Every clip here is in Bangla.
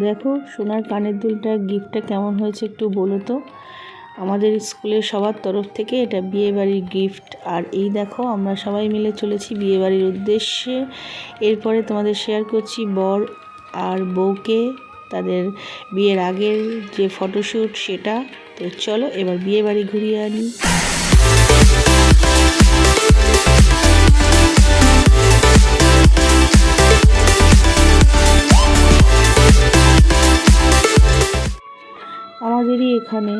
দেখো সোনার কানের দুলটা গিফটটা কেমন হয়েছে একটু বলো তো। আমাদের স্কুলের সবার তরফ থেকে এটা বিয়েবাড়ির গিফট আর এই দেখো, আমরা সবাই মিলে চলেছি বিয়েবাড়ির উদ্দেশ্যে। এরপরে তোমাদের শেয়ার করছি বর আর বউকে, তাদের বিয়ের আগের যে ফটোশ্যুট সেটা। তো চলো, এবার বিয়েবাড়ি ঘুরিয়ে আনি। আমাদেরই এখানে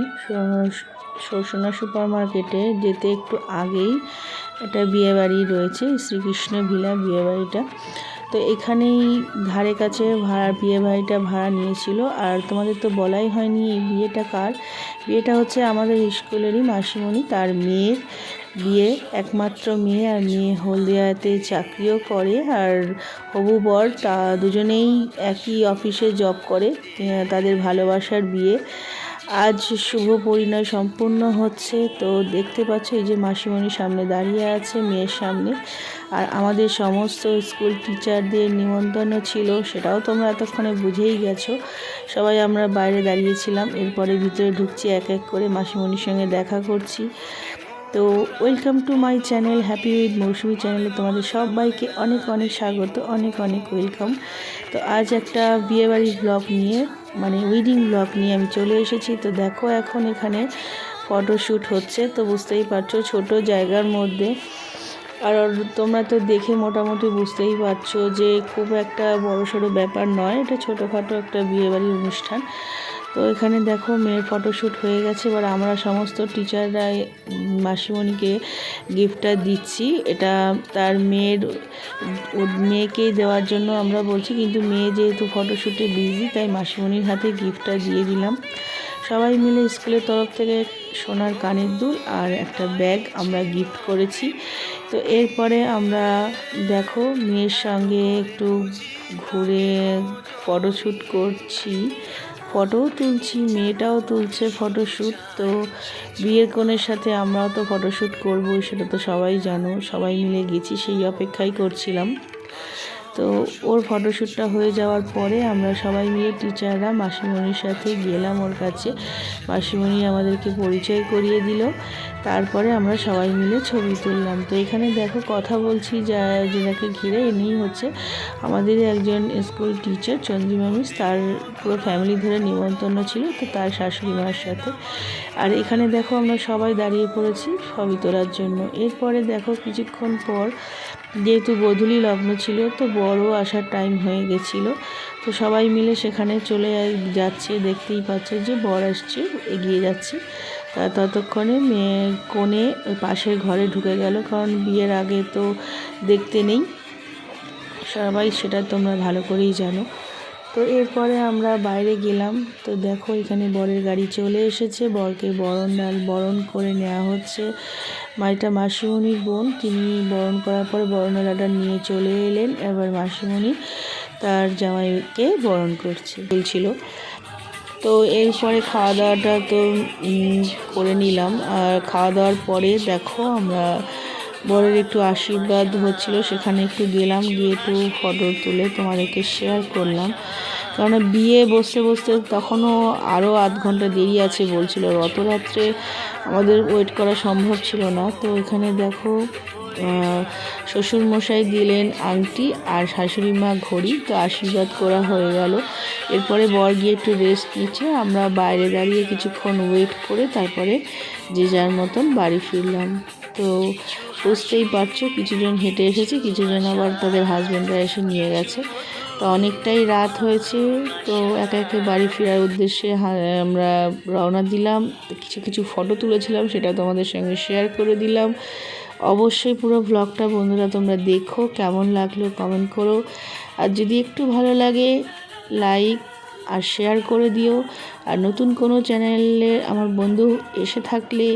সোনা সুপার মার্কেটে যেতে একটু আগেই একটা বিয়েবাড়ি রয়েছে, শ্রীকৃষ্ণ ভিলা বিয়েবাড়িটা। তো এখানেই ধারে কাছে ভাড়া বিয়ে বাড়িটা ভাড়া নিয়েছিল। আর তোমাদের তো বলাই হয়নি এই বিয়েটা কার। বিয়েটা হচ্ছে আমাদের স্কুলেরই মাসিমণি, তার মেয়ের বিয়ে। একমাত্র মেয়ে আর মেয়ে হলদিয়াতে চাকরিও করে আর হবু বর, তা দুজনেই একই অফিসে জব করে তাদের ভালোবাসার বিয়ে। আজ শুভ পরিণয় সম্পূর্ণ হচ্ছে। তো দেখতে পাচ্ছ, এই যে মাসিমণি সামনে দাঁড়িয়ে আছে, মেয়ের সামনে। আর আমাদের সমস্ত স্কুল টিচারদের নিমন্ত্রণও ছিল, সেটাও তোমরা এতক্ষণে বুঝেই গেছো। সবাই আমরা বাইরে দাঁড়িয়েছিলাম, এরপরে ভিতরে ঢুকছি, এক এক করে মাসিমণির সঙ্গে দেখা করছি। তো welcome to my channel happy with Mousumi চ্যানেলে তোমাদের সবাইকে অনেক অনেক স্বাগত, অনেক অনেক ওয়েলকাম তো আজ একটা বিয়েবাড়ির ব্লগ নিয়ে মানে উইডিং ব্লগ নিয়ে আমি চলে এসেছি। তো দেখো এখন এখানে ফটোশ্যুট হচ্ছে, তো বুঝতেই পারছ ছোট জায়গার মধ্যে। আর তোমরা তো দেখে মোটামুটি বুঝতেই পারছ যে খুব একটা বড় সড়ো ব্যাপার নয়, এটা ছোটোখাটো একটা বিয়েবাড়ির অনুষ্ঠান। তো এখানে দেখো মেয়ের ফটোশ্যুট হয়ে গেছে। এবার আমরা সমস্ত টিচাররা মাসিমণিকে গিফটটা দিচ্ছি। এটা তার মেয়ের মেয়েকে দেওয়ার জন্য আমরা বলছি, কিন্তু মেয়ে যেহেতু ফটোশ্যুটে বিজি তাই মাসিমণির হাতে গিফটটা দিয়ে দিলাম। সবাই মিলে স্কুলের তরফ থেকে সোনার কানের দুল আর একটা ব্যাগ আমরা গিফট করেছি। তো এরপরে আমরা দেখো মেয়ের সঙ্গে একটু ঘুরে ফটোশ্যুট করছি। ফটোও তুলছি, মেয়েটাও তুলছে ফটোশ্যুট তো বিয়ের কনের সাথে আমরাও তো ফটোশ্যুট করব সেটা তো সবাই জানো, সবাই মিলে গেছি, সেই অপেক্ষাই করছিলাম। তো ওর ফটোশ্যুটটা হয়ে যাওয়ার পরে আমরা সবাই মিলে টিচাররা মাসিমণির সাথে গেলাম ওর কাছে। মাসিমণি আমাদেরকে পরিচয় করিয়ে দিল। তারপরে আমরা সবাই মিলে ছবি তুললাম। তো এখানে দেখো কথা বলছি যা, যেটাকে ঘিরে এনেই হচ্ছে। আমাদের একজন স্কুল টিচার চন্দ্রিমা মিস তার পুরো ফ্যামিলি ধরে নিমন্ত্রণ ছিল তো তার শাশুড়ি মার সাথে। আর এখানে দেখো আমরা সবাই দাঁড়িয়ে পড়েছি ছবি তোলার জন্য। এরপরে দেখো কিছুক্ষণ পর যেহেতু বধূলি লগ্ন ছিল, তো বড় আসার টাইম হয়ে গেছিল। তো সবাই মিলে সেখানে চলে যাচ্ছে, দেখতেই পাচ্ছে যে বর আসছে, এগিয়ে যাচ্ছে। তা ততক্ষণে মেয়ে কোণে পাশের ঘরে ঢুকে গেল, কারণ বিয়ের আগে তো দেখতে নেই। সবাই সেটা তোমরা ভালো করেই জানো। তো এরপরে আমরা বাইরে গেলাম। তো দেখো এখানে বরের গাড়ি চলে এসেছে। বরকে বরণ ডাল বরণ করে নেওয়া হচ্ছে। মাইটা মাসিমণির বোন। তিনি বরণ করার পরে বরণডালাটা নিয়ে চলে এলেন। এবার মাসিমণি তার জামাইকে বরণ করছে, বলছিল। তো এরপরে খাওয়া দাওয়াটা তো করে নিলাম। আর খাওয়া দাওয়ার পরে দেখো আমরা বরের একটু আশীর্বাদ হচ্ছিল, সেখানে একটু গেলাম, গিয়ে একটু ফটো তুলে তোমাদেরকে শেয়ার করলাম। কারণ বিয়ে বসতে বসতে তখনও আরও আধ ঘণ্টা দেরি আছে বলছিল। অত রাত্রে আমাদের ওয়েট করা সম্ভব ছিল না। তো এখানে দেখো শ্বশুরমশাই দিলেন আংটি আর শাশুড়ি মা ঘড়ি, তো আশীর্বাদ করা হয়ে গেল। এরপরে বর গিয়ে একটু রেস্ট নিচ্ছে। আমরা বাইরে দাঁড়িয়ে কিছুক্ষণ ওয়েট করে তারপরে যে যার মতন বাড়ি ফিরলাম। তো বুঝতেই পারছ, কিছুজন হেঁটে এসেছে, কিছুজন আবার তাদের হাজব্যান্ডরা এসে নিয়ে গেছে। তো অনেকটাই রাত হয়েছে, তো একে একে বাড়ি ফেরার উদ্দেশ্যে আমরা রওনা দিলাম। কিছু কিছু ফটো তুলেছিলাম, সেটা তোমাদের সঙ্গে শেয়ার করে দিলাম। অবশ্যই পুরো ব্লগটা বন্ধুরা তোমরা দেখো, কেমন লাগল কমেন্ট করো। আর যদি একটু ভালো লাগে লাইক আর শেয়ার করে দিও। আর নতুন কোনো চ্যানেলে আমার বন্ধু এসে থাকলে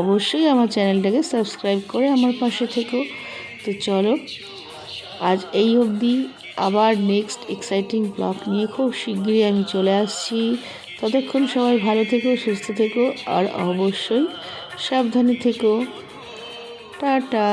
অবশ্যই আমার চ্যানেলটাকে সাবস্ক্রাইব করে আমার পাশে থেকো। তো চলো, আজ এই অবধি। আবার নেক্সট এক্সাইটিং ব্লগ নিয়ে খুব শীঘ্রই আমি চলে আসছি। ততক্ষণ সবাই ভালো থেকো, সুস্থ থেকো, আর অবশ্যই সাবধানে থেকো। টাটা।